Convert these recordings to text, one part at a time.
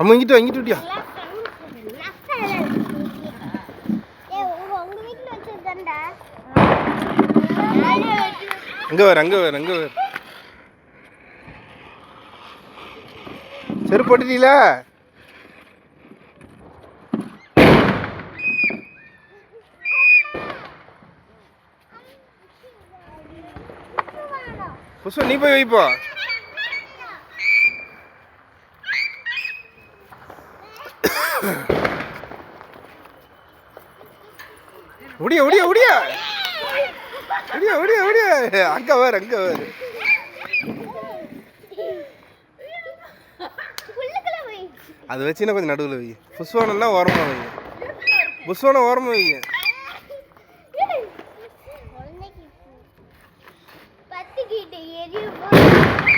அம்மா இங்கிட்டு வாங்கிட்டு விட்டியா அங்கே வேறு அங்கே வேறு அங்கே வேறு. செருப்பு போட்டுட்டீங்களா புஷ்பா நீ போய் வைப்போ. ஒடியா ஒடியா ஒடியா ஒடியா ஒடியா ஒடியா அங்க வேறு அங்க வேறு அது வச்சுன்னா கொஞ்சம் நடுவில் வை புஷ்வானம்னா ஓரமாக வை புஷ்வானம் ஓரமாக வை குழந்தைக்கு பத்திக்கிட்டு எரியும்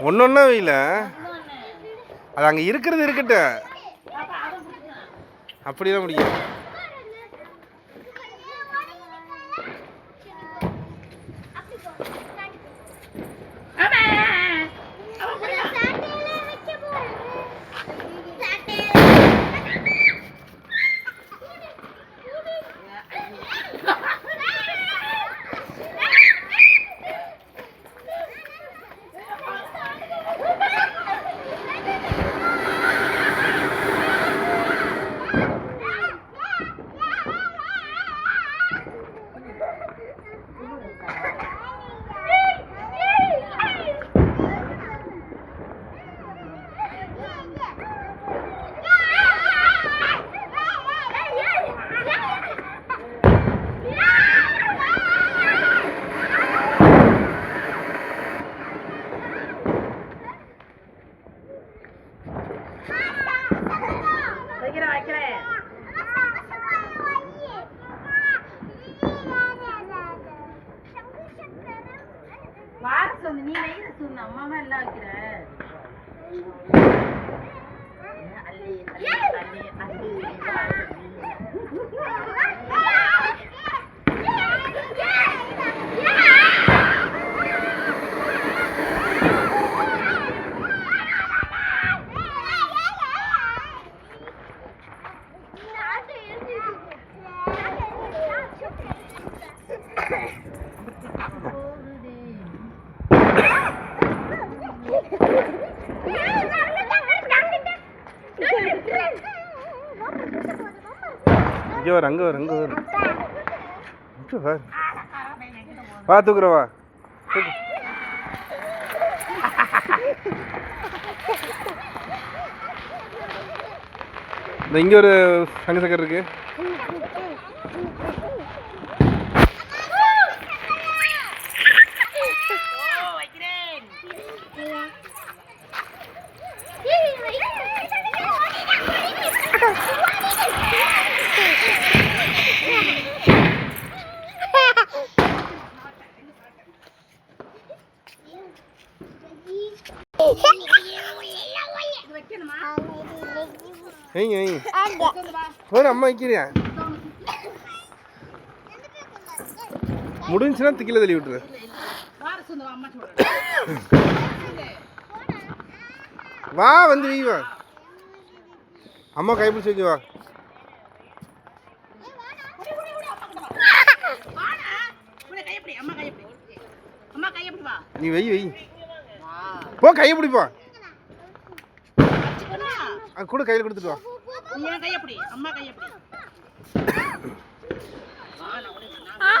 ஒன்று ஒன்றா வையில அது அங்கே இருக்கிறது இருக்கட்டும். அப்படிதான் முடியும் வைக்கிறேன் வைக்கிறேன் வார சொல்லு நீ வைர சொல்லு அம்மாவா எல்லாம் வைக்கிற அள்ளி அள்ளி இங்கே வர அங்கே வர அங்கே வர. இங்கே வா. வா தூக்குற வா இந்த இங்கே ஒரு சங்க சக்கர் இருக்கு. வைங்க வைங்க ஒரு அம்மா வைக்கிறியா? முடிஞ்சுன்னா திக்கில தள்ளி விட்டுரு. வா வந்து வை வா. அம்மா கைப்பிடிச்சு வைக்க வா. நீ வை. வை வா. போ கையை பிடிப்பா கூட கையில் கொடுத்துட்டு வா. உங்களோட கை எப்படி? அம்மா கை எப்படி? ஆ.